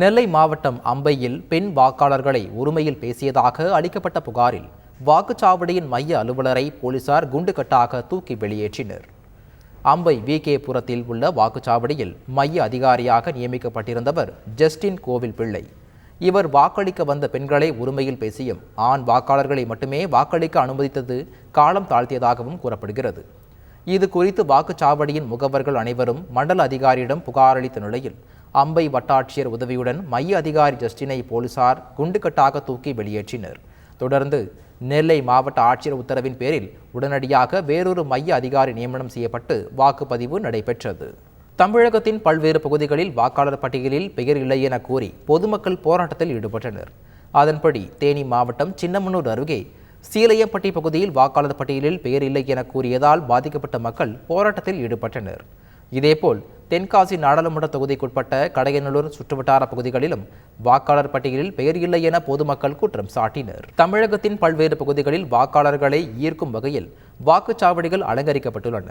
நெல்லை மாவட்டம் அம்பையில் பெண் வாக்காளர்களை உரிமையில் பேசியதாக அளிக்கப்பட்ட புகாரில் வாக்குச்சாவடியின் மைய அலுவலரை போலீசார் குண்டுகட்டாக தூக்கி வெளியேற்றினர். அம்பை வி. கே. புரத்தில் உள்ள வாக்குச்சாவடியில் மைய அதிகாரியாக நியமிக்கப்பட்டிருந்தவர் ஜஸ்டின் கோவில் பிள்ளை இவர் வாக்களிக்க வந்த பெண்களை உரிமையில் பேசியும் ஆண் வாக்காளர்களை மட்டுமே வாக்களிக்க அனுமதித்தது காலம் தாழ்த்தியதாகவும் கூறப்படுகிறது. இது குறித்து வாக்குச்சாவடியின் முகவர்கள் அனைவரும் மண்டல அதிகாரியிடம் புகாரளித்த நிலையில் அம்பை வட்டாட்சியர் உதவியுடன் மைய அதிகாரி ஜஸ்டினை போலீசார் குண்டுக்கட்டாக தூக்கி வெளியேற்றினர். தொடர்ந்து நெல்லை மாவட்ட ஆட்சியர் உத்தரவின் பேரில் உடனடியாக வேறொரு மைய அதிகாரி நியமனம் செய்யப்பட்டு வாக்குப்பதிவு நடைபெற்றது. தமிழகத்தின் பல்வேறு பகுதிகளில் வாக்காளர் பட்டியலில் பெயர் இல்லை என கூறி பொதுமக்கள் போராட்டத்தில் ஈடுபட்டனர். அதன்படி தேனி மாவட்டம் சின்னமனூர் அருகே சீலையம்பட்டி பகுதியில் வாக்காளர் பட்டியலில் பெயர் இல்லை என கூறியதால் பாதிக்கப்பட்ட மக்கள் போராட்டத்தில் ஈடுபட்டனர். இதேபோல் தென்காசி நாடாளுமன்ற தொகுதிக்குட்பட்ட கடையநல்லூர் சுற்றுவட்டார பகுதிகளிலும் வாக்காளர் பட்டியலில் பெயர் இல்லை என பொதுமக்கள் குற்றம் சாட்டினர். தமிழகத்தின் பல்வேறு பகுதிகளில் வாக்காளர்களை ஈர்க்கும் வகையில் வாக்குச்சாவடிகள் அலங்கரிக்கப்பட்டுள்ளன.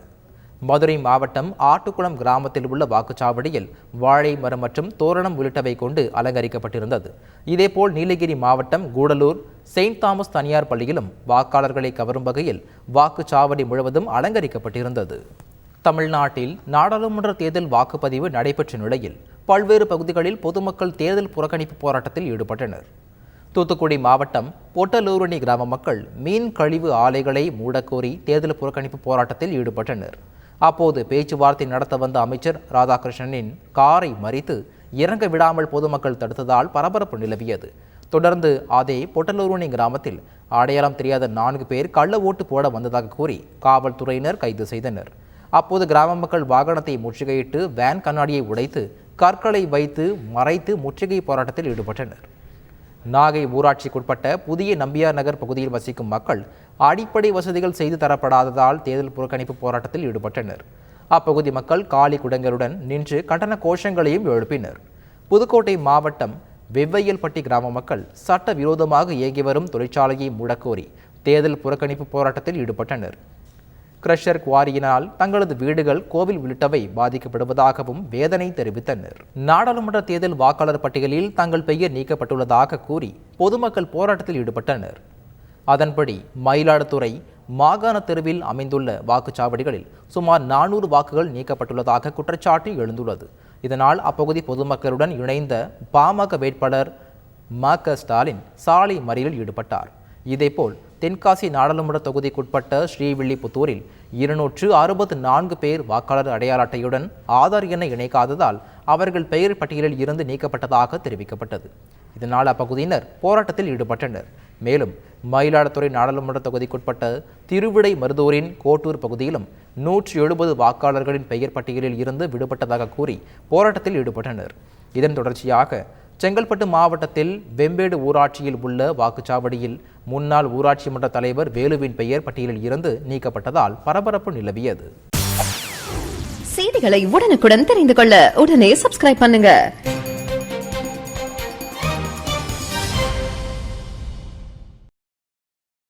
மதுரை மாவட்டம் ஆட்டுக்குளம் கிராமத்தில் உள்ள வாக்குச்சாவடியில் வாழை மரம் மற்றும் தோரணம் உள்ளிட்டவை கொண்டு அலங்கரிக்கப்பட்டிருந்தது. இதேபோல் நீலகிரி மாவட்டம் கூடலூர் செயின்ட் தாமஸ் தனியார் பள்ளியிலும் வாக்காளர்களை கவரும் வகையில் வாக்குச்சாவடி முழுவதும் அலங்கரிக்கப்பட்டிருந்தது. தமிழ்நாட்டில் நாடாளுமன்ற தேர்தல் வாக்குப்பதிவு நடைபெற்ற நிலையில் பல்வேறு பகுதிகளில் பொதுமக்கள் தேர்தல் புறக்கணிப்பு போராட்டத்தில் ஈடுபட்டனர். தூத்துக்குடி மாவட்டம் பொட்டலூரணி கிராம மக்கள் மீன் கழிவு ஆலைகளை மூடக்கோரி தேர்தல் புறக்கணிப்பு போராட்டத்தில் ஈடுபட்டனர். அப்போது பேச்சுவார்த்தை நடத்த வந்த அமைச்சர் ராதாகிருஷ்ணனின் காரை மறித்து இறங்க விடாமல் பொதுமக்கள் தடுத்ததால் பரபரப்பு நிலவியது. தொடர்ந்து அதே பொட்டலூரணி கிராமத்தில் அடையாளம் தெரியாத நான்கு பேர் கள்ள ஓட்டு போட வந்ததாக கூறி காவல்துறையினர் கைது செய்தனர். அப்போது கிராம மக்கள் வாகனத்தை முற்றுகையிட்டு வேன் கண்ணாடியை உடைத்து கற்களை வைத்து மறைத்து முற்றுகை போராட்டத்தில் ஈடுபட்டனர். நாகை ஊராட்சிக்குட்பட்ட புதிய நம்பியார் நகர் பகுதியில் வசிக்கும் மக்கள் அடிப்படை வசதிகள் செய்து தரப்படாததால் தேர்தல் புறக்கணிப்பு போராட்டத்தில் ஈடுபட்டனர். அப்பகுதி மக்கள் காலி குடங்களுடன் நின்று கண்டன கோஷங்களையும் எழுப்பினர். புதுக்கோட்டை மாவட்டம் வெவ்வையல்பட்டி கிராம மக்கள் சட்ட விரோதமாக இயங்கி வரும் தொழிற்சாலையை முடக்கோரி தேர்தல் புறக்கணிப்பு போராட்டத்தில் ஈடுபட்டனர். கிரஷர் குவாரியினால் தங்களது வீடுகள் கோவில் உள்ளிட்டவை பாதிக்கப்படுவதாகவும் வேதனை தெரிவித்தனர். நாடாளுமன்ற தேர்தல் வாக்காளர் பட்டியலில் தங்கள் பெயர் நீக்கப்பட்டுள்ளதாக கூறி பொதுமக்கள் போராட்டத்தில் ஈடுபட்டனர். அதன்படி மயிலாடுதுறை மாகாண தெருவில் அமைந்துள்ள வாக்குச்சாவடிகளில் சுமார் நானூறு வாக்குகள் நீக்கப்பட்டுள்ளதாக குற்றச்சாட்டு எழுந்துள்ளது. இதனால் அப்பகுதி பொதுமக்களுடன் இணைந்த பாமக வேட்பாளர் ம க ஸ்டாலின் சாலை மறியலில் ஈடுபட்டார். இதேபோல் தென்காசி நாடாளுமன்ற தொகுதிக்குட்பட்ட ஸ்ரீவில்லிபுத்தூரில் இருநூற்று அறுபத்து நான்கு பேர் வாக்காளர் அடையாள அட்டையுடன் ஆதார் எண்ணை இணைக்காததால் அவர்கள் பெயர் பட்டியலில் இருந்து நீக்கப்பட்டதாக தெரிவிக்கப்பட்டது. இதனால் அப்பகுதியினர் போராட்டத்தில் ஈடுபட்டனர். மேலும் மயிலாடுதுறை நாடாளுமன்ற தொகுதிக்குட்பட்ட திருவிடை மருதூரின் கோட்டூர் பகுதியிலும் நூற்றி எழுபது வாக்காளர்களின் பெயர் பட்டியலில் இருந்து விடுபட்டதாக கூறி போராட்டத்தில் ஈடுபட்டனர். இதன் தொடர்ச்சியாக செங்கல்பட்டு மாவட்டத்தில் வெம்பேடு ஊராட்சியில் உள்ள வாக்குச்சாவடியில் முன்னாள் ஊராட்சி மன்ற தலைவர் வேலுவின் பெயர் பட்டியலில் இருந்து நீக்கப்பட்டதால் பரபரப்பு நிலவியது. செய்திகளை உடனுக்குடன் தெரிந்து கொள்ள உடனே சப்ஸ்கிரைப் பண்ணுங்க.